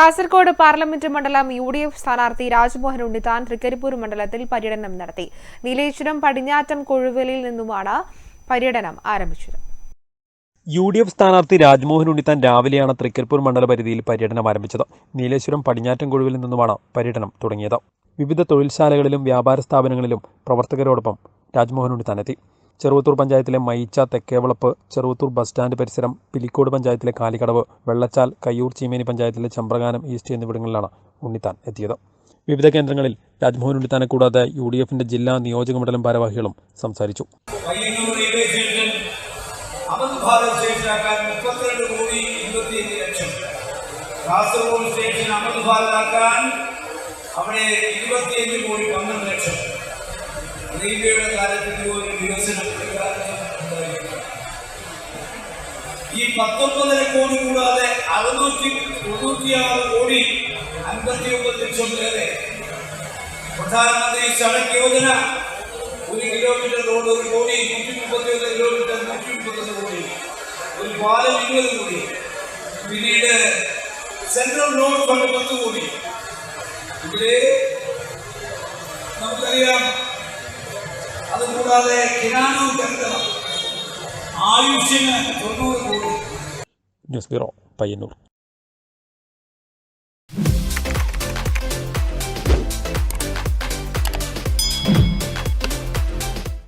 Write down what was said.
Kasaragod parliament മണ്ഡലം U D F സ്ഥാനാർത്ഥി രാജ്മോഹൻ ഉണ്ണിത്താൻ തൃക്കരിപ്പൂർ മണ്ഡലത്തിൽ പര്യടനം നടത്തി. നീലേശ്വരം പടിഞ്ഞാറ്റം കൊഴുവലിൽ നിന്നുമാണ് പര്യടനം ആരംഭിച്ചത്. യു ഡി എഫ് സ്ഥാനാർത്ഥി രാജ്മോഹൻ ഉണ്ണിത്താൻ രാവിലെയാണ് തൃക്കരിപ്പൂർ മണ്ഡല പരിധിയിൽ പര്യടനം ആരംഭിച്ചത്. നീലേശ്വരം പടിഞ്ഞാറ്റം കൊഴുവിൽ നിന്നുമാണ് പര്യടനം തുടങ്ങിയത്. വിവിധ തൊഴിൽശാലകളിലും വ്യാപാര സ്ഥാപനങ്ങളിലും പ്രവർത്തകരോടൊപ്പം രാജ്മോഹൻ ഉണ്ണിത്താൻ എത്തി. ചെറുവത്തൂർ പഞ്ചായത്തിലെ മയിച്ച തെക്കേവളപ്പ് ചെറുവത്തൂർ ബസ് സ്റ്റാൻഡ് പരിസരം പിലിക്കോട് പഞ്ചായത്തിലെ കാലിക്കടവ് വെള്ളച്ചാൽ കയ്യൂർ ചീമേനി പഞ്ചായത്തിലെ ചമ്പ്രകാനം ഈസ്റ്റ് എന്നിവിടങ്ങളിലാണ് ഉണ്ണിത്താൻ എത്തിയത്. വിവിധ കേന്ദ്രങ്ങളിൽ രാജ്മോഹൻ ഉണ്ണിത്താനെ കൂടാതെ യു ഡി എഫിന്റെ ജില്ലാ നിയോജക മണ്ഡലം ഭാരവാഹികളും സംസാരിച്ചു. കാസർഗോഡ് സ്റ്റേഷൻ അമൃത് ഭാരതാക്കാൻ അവിടെ ഇരുപത്തിയഞ്ച് കോടി പന്ത്രണ്ട് ലക്ഷം. റെയിൽവേയുടെ കാര്യത്തിൽ ഒരു വികസനം ഈ പത്തൊമ്പതര കോടി കൂടാതെ അറുന്നൂറ്റി തൊണ്ണൂറ്റിയാറ് കോടി അൻപത്തി ഒമ്പത് ലക്ഷം പേരെ പ്രധാനമന്ത്രി സടക് യോജന ഒരു കിലോമീറ്റർ റോഡ് ഒരു കോടി നൂറ്റി മുപ്പത്തി കിലോമീറ്റർ നൂറ്റി മുപ്പത്തൊന്ന് കോടി. ഒരു പാലം ഇരുപത് കോടി. പിന്നീട് സെൻട്രൽ റോഡ് ഫണ്ട് പത്ത് കോടി. ഇതിൽ നമുക്കറിയാം അതുകൂടാതെ കിനാനു കേന്ദ്രം ആയുഷ്യന് തൊണ്ണൂറ് കോടി. News bureau Payyanur.